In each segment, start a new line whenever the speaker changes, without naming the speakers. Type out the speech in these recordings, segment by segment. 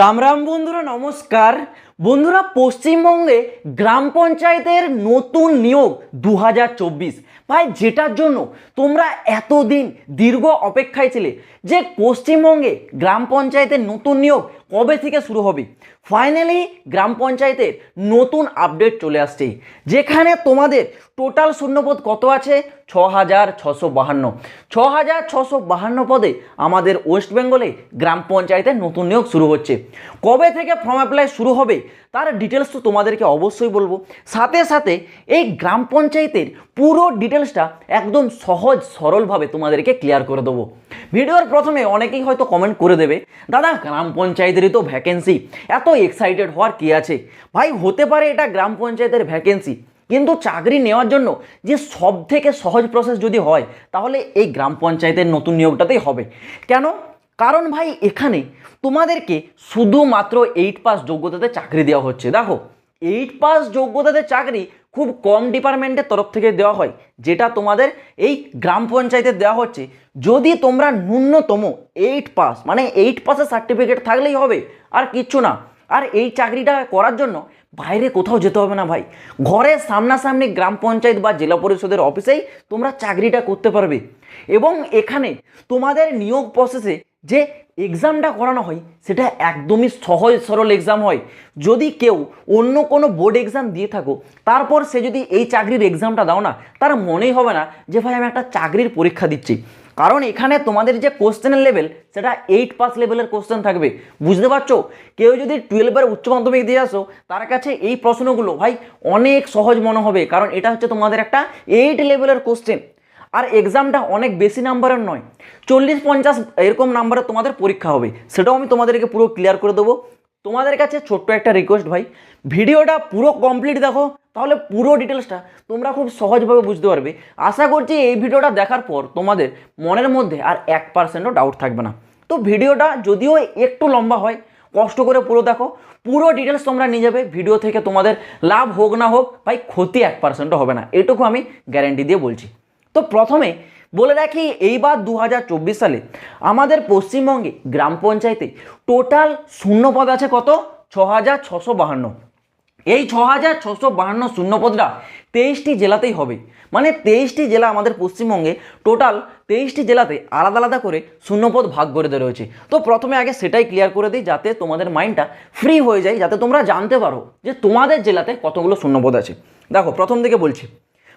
রাম রাম বন্ধুরা, নমস্কার। বন্ধুরা, পশ্চিমবঙ্গে গ্রাম পঞ্চায়েতের নতুন নিয়োগ দু হাজার চব্বিশ। ভাই, যেটার জন্য তোমরা এতদিন দীর্ঘ অপেক্ষায় ছিলে যে পশ্চিমবঙ্গে গ্রাম পঞ্চায়েতের নতুন নিয়োগ কবে থেকে শুরু হবে? ফাইনালি গ্রাম পঞ্চায়েতের নতুন আপডেট চলে আসছে, যেখানে তোমাদের টোটাল শূন্যপদ কত আছে? ছ হাজার ছশো বাহান্ন। ছ হাজার ছশো বাহান্ন পদে আমাদের ওয়েস্ট বেঙ্গলে গ্রাম পঞ্চায়েতের নতুন নিয়োগ শুরু হচ্ছে। কবে থেকে ফর্ম অ্যাপ্লাই শুরু হবে? তার ডিটেলস তো তোমাদেরকে অবশ্যই বলব। সাথে সাথে এই গ্রাম পঞ্চায়েতের পুরো ডিটেলসটা একদম সহজ, সরলভাবে তোমাদেরকে ক্লিয়ার করে দেবো। ভিডিওর প্রথমে অনেকেই হয়তো কমেন্ট করে দেবে, দাদা, গ্রাম পঞ্চায়েতেরই তো ভ্যাকেন্সি এত এক্সাইটেড হওয়ার কী আছে? ভাই, হতে পারে এটা গ্রাম পঞ্চায়েতের ভ্যাকেন্সি কিন্তু চাকরি নেওয়ার জন্য যে সব থেকে সহজ প্রসেস যদি হয়, তাহলে এই গ্রাম পঞ্চায়েতের নতুন নিয়োগটাতেই হবে। কেন? কারণ ভাই, এখানে তোমাদেরকে শুধুমাত্র এইট পাস যোগ্যতাতে চাকরি দেওয়া হচ্ছে। দেখো এইট পাস যোগ্যতাতে চাকরি খুব কম ডিপার্টমেন্টের তরফ থেকে দেওয়া হয়, যেটা তোমাদের এই গ্রাম পঞ্চায়েতে দেওয়া হচ্ছে। যদি তোমরা ন্যূনতম এইট পাস মানে এইট পাসের সার্টিফিকেট থাকলেই হবে, আর কিচ্ছু না। আর এই চাকরিটা করার জন্য বাইরে কোথাও যেতে হবে না ভাই। ঘরের সামনাসামনি গ্রাম পঞ্চায়েত বা জেলা পরিষদের অফিসেই তোমরা চাকরিটা করতে পারবে। এবং এখানে তোমাদের নিয়োগ প্রসেসে যে এক্সামটা করানো হয়, সেটা একদমই সহজ সরল এক্সাম হয়। যদি কেউ অন্য কোনো বোর্ড এক্সাম দিয়ে থাকো, তারপর সে যদি এই চাকরির এক্সামটা দাও না, তার মনেই হবে না যে, ভাই, আমি একটা চাকরির পরীক্ষা দিচ্ছি। কারণ এখানে তোমাদের যে কোশ্চেনের লেভেল সেটা এইট পাস লেভেলের কোশ্চেন থাকবে। বুঝতে পারছ? কেউ যদি টুয়েলভের উচ্চ মাধ্যমিক দিয়ে আসো, তার কাছে এই প্রশ্নগুলো, ভাই, অনেক সহজ মনে হবে, কারণ এটা হচ্ছে তোমাদের একটা এইট লেভেলের কোশ্চেন আর এক্সামটা অনেক বেশি নাম্বারের নয়। চল্লিশ পঞ্চাশ এরকম নাম্বারের তোমাদের পরীক্ষা হবে। সেটাও আমি তোমাদেরকে পুরো ক্লিয়ার করে দেবো। তোমাদের কাছে ছোট্ট একটা রিকোয়েস্ট ভাই। ভিডিওটা পুরো কমপ্লিট দেখো, তাহলে পুরো ডিটেলসটা তোমরা খুব সহজভাবে বুঝতে পারবে। আশা করছি এই ভিডিওটা দেখার পর তোমাদের মনের মধ্যে আর এক পার্সেন্টও ডাউট থাকবে না। তো ভিডিওটা যদিও একটু লম্বা হয়, কষ্ট করে পুরো দেখো, পুরো ডিটেলস তোমরা নিয়ে যাবে। ভিডিও থেকে তোমাদের লাভ হোক না হোক, ভাই ক্ষতি এক পার্সেন্টও হবে না। এটুকু আমি গ্যারেন্টি দিয়ে বলছি। তো প্রথমে বলে রাখি, এইবার দু হাজার চব্বিশ সালে আমাদের পশ্চিমবঙ্গে গ্রাম পঞ্চায়েতে টোটাল শূন্যপদ আছে কত? ছ হাজার ছশো বাহান্ন। এই ছ হাজার ছশো বাহান্ন শূন্যপদটা তেইশটি জেলাতেই হবে। মানে তেইশটি জেলা আমাদের পশ্চিমবঙ্গে টোটাল তেইশটি জেলাতে আলাদা আলাদা করে শূন্যপদ ভাগ করে দেওয়া রয়েছে। তো প্রথমে আগে সেটাই ক্লিয়ার করে দিই, যাতে তোমাদের মাইন্ডটা ফ্রি হয়ে যায়, যাতে তোমরা জানতে পারো যে তোমাদের জেলাতে কতগুলো শূন্যপদ আছে। দেখো, প্রথম থেকে বলছি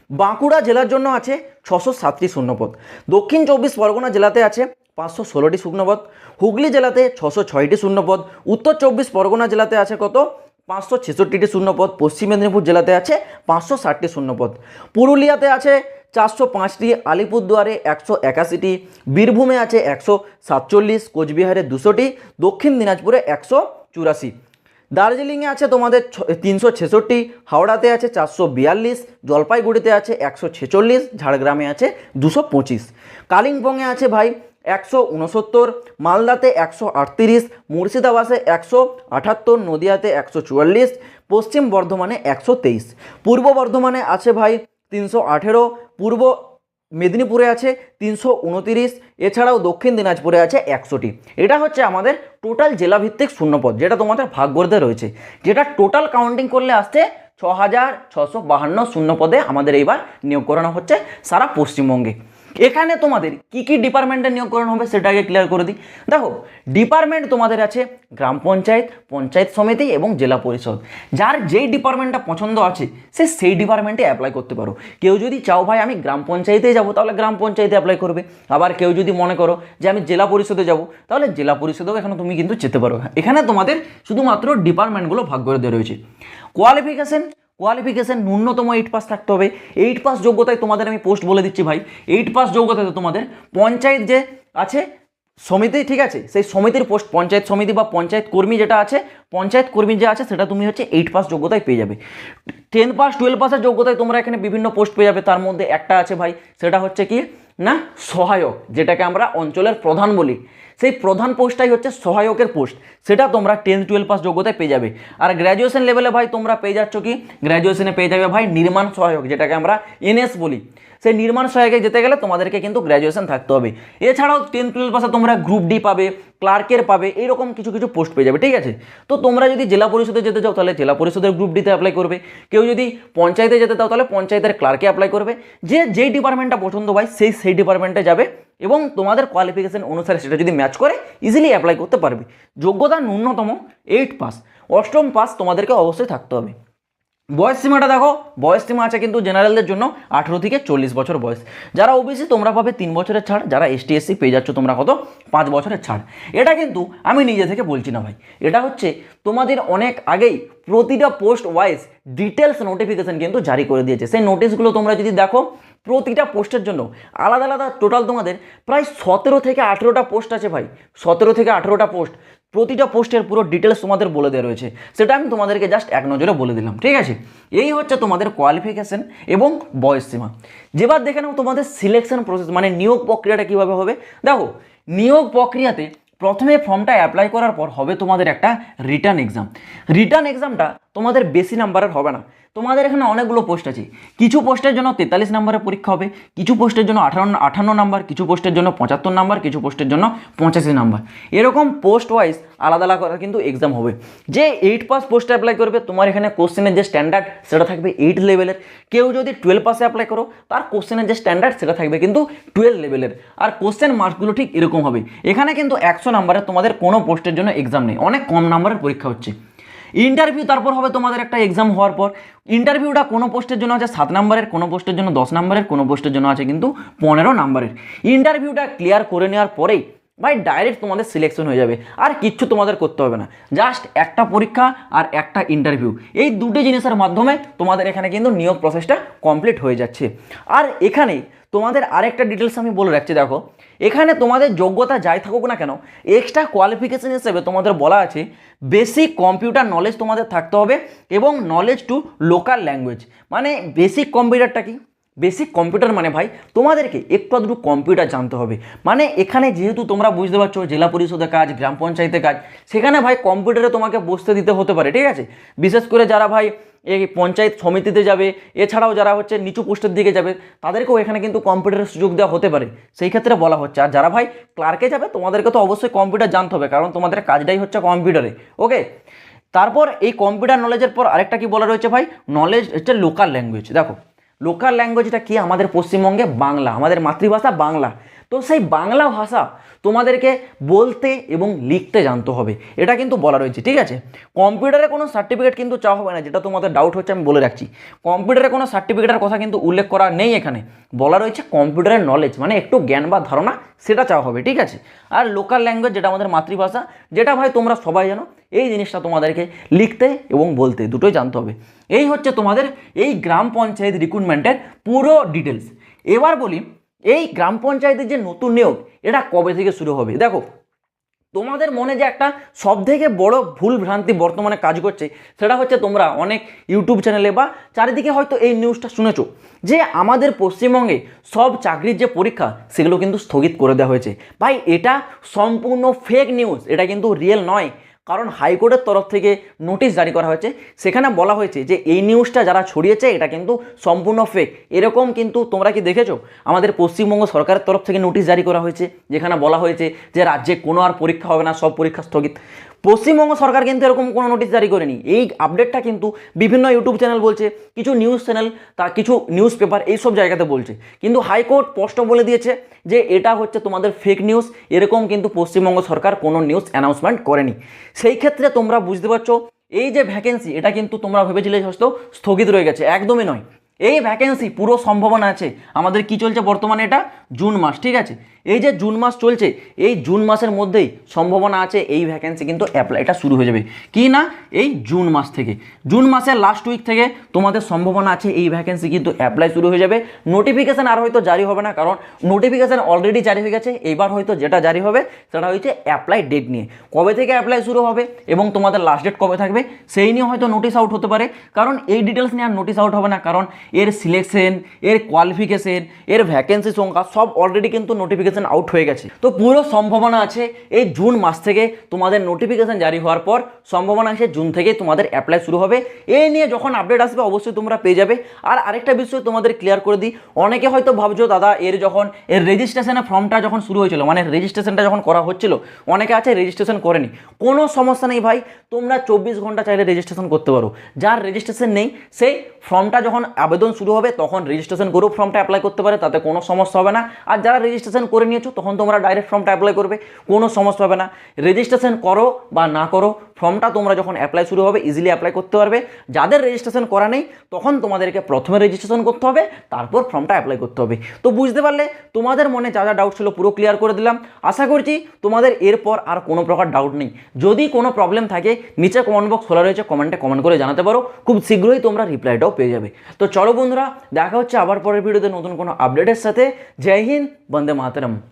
বাঁকুড়া জেলার জন্য আছে ছশো সাতটি শূন্যপদ দক্ষিণ চব্বিশ পরগনা জেলাতে আছে পাঁচশো ষোলোটি শূন্যপদ হুগলি জেলাতে ছশো ছয়টি শূন্যপদ উত্তর চব্বিশ পরগনা জেলাতে আছে কত? পাঁচশো ছেষট্টিটি শূন্যপদ পশ্চিম মেদিনীপুর জেলাতে আছে পাঁচশো ষাটটি শূন্যপদ পুরুলিয়াতে আছে চারশো পাঁচটি, আলিপুরদুয়ারে একশো একাশিটি, বীরভূমে আছে একশো সাতচল্লিশ, কোচবিহারে দুশোটি, দক্ষিণ দিনাজপুরে একশো চুরাশি। দার্জিলিংয়ে আছে তোমাদের তিনশো ছেষট্টি, হাওড়াতে আছে চারশো বিয়াল্লিশ, জলপাইগুড়িতে আছে একশো ছেচল্লিশ, ঝাড়গ্রামে আছে দুশো পঁচিশ। কালিম্পংয়ে আছে ভাই একশো উনসত্তর মালদাতে একশো আটত্রিশ, মুর্শিদাবাদে একশো আটাত্তর, নদিয়াতে একশো চুয়াল্লিশ, পশ্চিম বর্ধমানে একশো তেইশ। পূর্ব বর্ধমানে আছে ভাই তিনশো আঠেরো, পূর্ব মেদিনীপুরে আছে তিনশো উনতিরিশ, এছাড়াও দক্ষিণ দিনাজপুরে আছে একশোটি। এটা হচ্ছে আমাদের টোটাল জেলাভিত্তিক শূন্যপদ, যেটা তোমাদের করতে রয়েছে। যেটা টোটাল কাউন্টিং করলে আসছে ছ হাজার ছশো বাহান্ন শূন্যপদে আমাদের এইবার নিয়োগ করানো হচ্ছে সারা পশ্চিমবঙ্গে। এখানে তোমাদের কি কি ডিপার্টমেন্টে নিয়োগ করানো হবে সেটাকে ক্লিয়ার করে দিই। দেখো, ডিপার্টমেন্ট তোমাদের আছে গ্রাম পঞ্চায়েত পঞ্চায়েত সমিতি এবং জেলা পরিষদ। যার যেই ডিপার্টমেন্টটা পছন্দ আছে, সে সেই ডিপার্টমেন্টে অ্যাপ্লাই করতে পারো। কেউ যদি চাও ভাই আমি গ্রাম পঞ্চায়েতে যাব, তাহলে গ্রাম পঞ্চায়েতে অ্যাপ্লাই করবে। আবার কেউ যদি মনে করো যে আমি জেলা পরিষদে যাব, তাহলে জেলা পরিষদেও এখানে তুমি কিন্তু যেতে পারো। এখানে তোমাদের শুধুমাত্র ডিপার্টমেন্টগুলো ভাগ করে দেওয়া রয়েছে। কোয়ালিফিকেশন কোয়ালিফিকেশন ন্যূনতম এইট পাস থাকতে হবে। এইট পাস যোগ্যতায় তোমাদের আমি পোস্ট বলে দিচ্ছি ভাই। এইট পাস যোগ্যতাতে তোমাদের পঞ্চায়েত যে আছে, সমিতি, ঠিক আছে? সেই সমিতির পোস্ট পঞ্চায়েত সমিতি বা পঞ্চায়েত কর্মী যেটা আছে, পঞ্চায়েত কর্মী যে আছে, সেটা তুমি হচ্ছে এইট পাস যোগ্যতায় পেয়ে যাবে। টেন পাস টুয়েলভ পাসের যোগ্যতায় তোমরা এখানে বিভিন্ন পোস্ট পেয়ে যাবে। তার মধ্যে একটা আছে ভাই, সেটা হচ্ছে কি? না? সহায়ক, যেটাকে আমরা অঞ্চলের প্রধান বলি। সেই প্রধান পোস্টটাই হচ্ছে সহায়কের পোস্ট। সেটা তোমরা টেন্থ টুয়েলভ পাস যোগ্যতায় পেয়ে যাবে। আর গ্র্যাজুয়েশন লেভেলে ভাই তোমরা পেয়ে যাচ্ছ কি? গ্র্যাজুয়েশনে পেয়ে যাবে ভাই নির্মাণ সহায়ক, যেটাকে আমরা এনএস বলি। সেই নির্মাণ সহায়কে যেতে গেলে তোমাদেরকে কিন্তু গ্র্যাজুয়েশন থাকতে হবে। এছাড়াও টেন টুয়েলভ পাশে তোমরা গ্রুপ ডি পাবে ক্লার্কের পাবে এইরকম কিছু কিছু পোস্ট পেয়ে যাবে, ঠিক আছে? তো তোমরা যদি জেলা পরিষদে যেতে চাও, তাহলে জেলা পরিষদের গ্রুপ ডিতে অ্যাপ্লাই করবে। কেউ যদি পঞ্চায়েতে যেতে চাও, তাহলে পঞ্চায়েতের ক্লার্কে অ্যাপ্লাই করবে। যে, যেই ডিপার্টমেন্টটা পছন্দ হয়, সেই সেই ডিপার্টমেন্টে যাবে এবং তোমাদের কোয়ালিফিকেশান অনুসারে সেটা যদি ম্যাচ করে ইজিলি অ্যাপ্লাই করতে পারবে। যোগ্যতা ন্যূনতম এইট পাস অষ্টম পাস তোমাদেরকে অবশ্যই থাকতে হবে। বয়স সীমাটা দেখো, বয়স সীমা আছে কিন্তু জেনারেলদের জন্য আঠেরো থেকে চল্লিশ বছর বয়স। যারা ওবিসি তোমরা পাবে তিন বছরের ছাড়, যারা এসটি এসসি পেয়ে যাচ্ছ, তোমরা কত? পাঁচ বছরের ছাড়। এটা কিন্তু আমি নিজে থেকে বলছি না ভাই। এটা হচ্ছে তোমাদের অনেক আগেই প্রতিটা পোস্ট ওয়াইজ ডিটেলস নোটিফিকেশান কিন্তু জারি করে দিয়েছে। সেই নোটিশগুলো তোমরা যদি দেখো প্রতিটা পোস্টের জন্য আলাদা আলাদা টোটাল তোমাদের প্রায় সতেরো থেকে আঠেরোটা পোস্ট আছে ভাই। সতেরো থেকে আঠেরোটা পোস্ট। প্রতিটা পোস্টের পুরো ডিটেলস তোমাদের বলে দেওয়া রয়েছে। সেটা আমি তোমাদেরকে জাস্ট এক নজরে বলে দিলাম, ঠিক আছে? এই হচ্ছে তোমাদের কোয়ালিফিকেশন এবং বয়স সীমা। যেবার দেখে নাও তোমাদের সিলেকশন প্রসেস মানে নিয়োগ প্রক্রিয়াটা কীভাবে হবে। দেখো, নিয়োগ প্রক্রিয়াতে প্রথমে ফর্মটা অ্যাপ্লাই করার পর হবে তোমাদের একটা রিটার্ন এক্সাম রিটার্ন এক্সামটা তোমাদের বেশি নাম্বারের হবে না। তোমাদের এখানে অনেকগুলো পোস্ট আছে। কিছু পোস্টের জন্য তেতাল্লিশ নাম্বারের পরীক্ষা হবে, কিছু পোস্টের জন্য আঠারো, আঠান্ন নাম্বার কিছু পোস্টের জন্য পঁচাত্তর নাম্বার কিছু পোস্টের জন্য পঁচাশি নাম্বার এরকম পোস্ট ওয়াইজ আলাদা আলাদা করে কিন্তু এক্সাম হবে। যে এইট পাস পোস্টে অ্যাপ্লাই করবে, তোমার এখানে কোশ্চেনের যে স্ট্যান্ডার্ড সেটা থাকবে এইট লেভেলের কেউ যদি টুয়েলভ পাসে অ্যাপ্লাই করো, তার কোশ্চেনের যে স্ট্যান্ডার্ড সেটা থাকবে কিন্তু টুয়েলভ লেভেলের আর কোশ্চেন মার্কসগুলো ঠিক এরকম হবে। এখানে কিন্তু একশো নাম্বারের তোমাদের কোনো পোস্টের জন্য এক্সাম নেই। অনেক কম নাম্বারের পরীক্ষা হচ্ছে। ইন্টারভিউ তারপর হবে তোমাদের একটা এক্সাম হওয়ার পর। ইন্টারভিউটা কোনো পোস্টের জন্য আছে, সাত নাম্বারের, কোনো পোস্টের জন্য দশ নাম্বারের, কোনো পোস্টের জন্য আছে কিন্তু পনেরো নাম্বারের। ইন্টারভিউটা ক্লিয়ার করে নেওয়ার পরেই ভাই ডাইরেক্ট তোমাদের সিলেকশন হয়ে যাবে। আর কিচ্ছু তোমাদের করতে হবে না। জাস্ট একটা পরীক্ষা আর একটা ইন্টারভিউ এই দুটি জিনিসের মাধ্যমে তোমাদের এখানে কিন্তু নিয়োগ প্রসেসটা কমপ্লিট হয়ে যাচ্ছে। আর এখানে তোমাদের আরেকটা ডিটেলস আমি বলে রাখছি, দেখো। এখানে তোমাদের যোগ্যতা যাই থাকুক না কেন এক্সট্রা কোয়ালিফিকেশন হিসেবে তোমাদের বলা আছে বেসিক কম্পিউটার নলেজ তোমাদের থাকতে হবে এবং নলেজ টু লোকাল ল্যাঙ্গুয়েজ মানে বেসিক কম্পিউটারটা কি? বেসিক কম্পিউটার মানে ভাই, তোমাদেরকে একটু আধটু কম্পিউটার জানতে হবে। মানে এখানে যেহেতু তোমরা বুঝতে পারছ, জেলা পরিষদের কাজ, গ্রাম পঞ্চায়েতের কাজ, সেখানে ভাই কম্পিউটারে তোমাকে বসতে দিতে হতে পারে, ঠিক আছে? বিশেষ করে যারা ভাই এই পঞ্চায়েত সমিতিতে যাবে, এছাড়াও যারা হচ্ছে নিচু পোস্টের দিকে যাবে, তাদেরকেও এখানে কিন্তু কম্পিউটারের সুযোগ দেওয়া হতে পারে। সেই ক্ষেত্রে বলা হচ্ছে, আর যারা ভাই ক্লার্কে যাবে, তোমাদেরকে তো অবশ্যই কম্পিউটার জানতে হবে, কারণ তোমাদের কাজটাই হচ্ছে কম্পিউটারে ওকে তারপর এই কম্পিউটার নলেজের পর আরেকটা কি বলা রয়েছে ভাই? নলেজ হচ্ছে লোকাল ল্যাঙ্গুয়েজ দেখো। লোকাল ল্যাঙ্গুয়েজটা কি? আমাদের পশ্চিমবঙ্গে বাংলা, আমাদের মাতৃভাষা বাংলা। তো সেই বাংলা ভাষা তোমাদেরকে বলতে এবং লিখতে জানতে হবে। এটা কিন্তু বলা রয়েছে, ঠিক আছে? কম্পিউটারে কোনো সার্টিফিকেট কিন্তু চাওয়া হবে না, যেটা তোমাদের ডাউট হচ্ছে, আমি বলে রাখছি। কম্পিউটারে কোনো সার্টিফিকেটের কথা কিন্তু উল্লেখ করা নেই এখানে। বলা রয়েছে কম্পিউটারের নলেজ মানে একটু জ্ঞান বা ধারণা, সেটা চাওয়া হবে, ঠিক আছে? আর লোকাল ল্যাঙ্গুয়েজ যেটা আমাদের মাতৃভাষা, যেটা ভাই তোমরা সবাই জানো এই জিনিসটা তোমাদেরকে লিখতে এবং বলতে, দুটোই জানতে হবে। এই হচ্ছে তোমাদের এই গ্রাম পঞ্চায়েত রিক্রুটমেন্টের পুরো ডিটেলস এবার বলি, এই গ্রাম পঞ্চায়েতের যে নতুন নিয়োগ, এটা কবে থেকে শুরু হবে? দেখো, তোমাদের মনে যে একটা সব থেকে বড় ভুল ভ্রান্তি বর্তমানে কাজ করছে, সেটা হচ্ছে তোমরা অনেক ইউটিউব চ্যানেলে বা চারিদিকে হয়তো এই নিউজটা শুনেছো, যে আমাদের পশ্চিমবঙ্গে সব চাকরির যে পরীক্ষা, সেগুলো কিন্তু স্থগিত করে দেওয়া হয়েছে। ভাই, এটা সম্পূর্ণ ফেক নিউজ এটা কিন্তু রিয়েল নয়। কারণ হাইকোর্টের তরফ থেকে নোটিশ জারি করা হয়েছে। সেখানে বলা হয়েছে যে, এই নিউজটা যারা ছড়িয়েছে, এটা কিন্তু সম্পূর্ণ ফেক এরকম কিন্তু তোমরা কি দেখেছ? আমাদের পশ্চিমবঙ্গ সরকারের তরফ থেকে নোটিশ জারি করা হয়েছে, যেখানে বলা হয়েছে যে, রাজ্যে কোনো আর পরীক্ষা হবে না, সব পরীক্ষা স্থগিত। পশ্চিমবঙ্গ সরকার কিন্তু এরকম কোনো নোটিশ জারি করেনি। এই আপডেটটা কিন্তু বিভিন্ন ইউটিউব চ্যানেল বলছে, কিছু নিউজ চ্যানেল তা কিছু নিউজ পেপার এইসব জায়গাতে বলছে। কিন্তু হাইকোর্ট স্পষ্ট বলে দিয়েছে যে এটা হচ্ছে তোমাদের ফেক নিউজ এরকম কিন্তু পশ্চিমবঙ্গ সরকার কোনো নিউজ অ্যানাউন্সমেন্ট করেনি। সেই ক্ষেত্রে তোমরা বুঝতে পারছ, এই যে ভ্যাকেন্সি এটা কিন্তু তোমরা ভেবেছিলে হয়তো স্থগিত রয়ে গেছে, একদমই নয়। এই ভ্যাকেন্সি পুরো সম্ভাবনা আছে। আমাদের কি চলছে বর্তমানে এটা? জুন মাস, ঠিক আছে? এই যে জুন মাস চলছে, এই জুন মাসের মধ্যেই সম্ভাবনা আছে এই ভ্যাকেন্সি কিন্তু অ্যাপ্লাইটা শুরু হয়ে যাবে। কি না? এই জুন মাস থেকে। জুন মাসের লাস্ট উইক থেকে তোমাদের সম্ভাবনা আছে এই ভ্যাকেন্সি কিন্তু অ্যাপ্লাই শুরু হয়ে যাবে। নোটিফিকেশান আর হয়তো জারি হবে না, কারণ নোটিফিকেশান অলরেডি জারি হয়ে গেছে। এইবার হয়তো যেটা জারি হবে, সেটা হচ্ছে অ্যাপ্লাই ডেট নিয়ে। কবে থেকে অ্যাপ্লাই শুরু হবে এবং তোমাদের লাস্ট ডেট কবে থাকবে, সেই নিয়ে হয়তো নোটিস আউট হতে পারে। কারণ এই ডিটেলস নিয়ে আর নোটিশ আউট হবে না, কারণ এর সিলেকশন এর কোয়ালিফিকেশন এর ভ্যাকেন্সি সংখ্যা সব অলরেডি কিন্তু নোটিফিকেশন নোটিফিকেশান আউট হয়ে গেছে। তো পুরো সম্ভাবনা আছে এই জুন মাস থেকে তোমাদের নোটিফিকেশান জারি হওয়ার পর, সম্ভাবনা আছে জুন থেকে তোমাদের অ্যাপ্লাই শুরু হবে। এই নিয়ে যখন আপডেট আসবে, অবশ্যই তোমরা পেয়ে যাবে। আর আরেকটা বিষয় তোমাদের ক্লিয়ার করে দিই, অনেকে হয়তো ভাবছ, দাদা, এর যখন, এর রেজিস্ট্রেশনের ফর্মটা যখন শুরু হয়েছিল মানে রেজিস্ট্রেশনটা যখন করা হচ্ছিল, অনেকে আছে রেজিস্ট্রেশন করেনি। কোনো সমস্যা নেই ভাই, তোমরা চব্বিশ ঘণ্টা চাইলে রেজিস্ট্রেশন করতে পারো। যার রেজিস্ট্রেশন নেই, সেই ফর্মটা যখন আবেদন শুরু হবে, তখন রেজিস্ট্রেশন করেও ফর্মটা অ্যাপ্লাই করতে পারে, তাতে কোনো সমস্যা হবে না। আর যারা রেজিস্ট্রেশন করে নিয়েছো, তখন তোমরা ডাইরেক্ট ফর্মটা অ্যাপ্লাই করবে, কোনো সমস্যা হবে না। রেজিস্ট্রেশন করো বা না করো ফর্মটা তোমরা যখন অ্যাপ্লাই শুরু হবে ইজিলি অ্যাপ্লাই করতে পারবে। যাদের রেজিস্ট্রেশন করা নেই, তখন তোমাদেরকে প্রথমে রেজিস্ট্রেশন করতে হবে, তারপর ফর্মটা অ্যাপ্লাই করতে হবে। তো বুঝতে পারলে, তোমাদের মনে যা যা ডাউট ছিল পুরো ক্লিয়ার করে দিলাম। আশা করছি, তোমাদের এরপর আর কোনো প্রকার ডাউট নেই। যদি কোনো প্রবলেম থাকে, নিচে কমেন্ট বক্স খোলা রয়েছে কমেন্টে কমেন্ট করে জানাতে পারো। খুব শীঘ্রই তোমরা রিপ্লাইটাও পেয়ে যাবে। তো চলো বন্ধুরা, দেখা হচ্ছে আবার পরের ভিডিওতে নতুন কোনো আপডেটের সাথে। জয় হিন্দ, বন্দে মাতরম।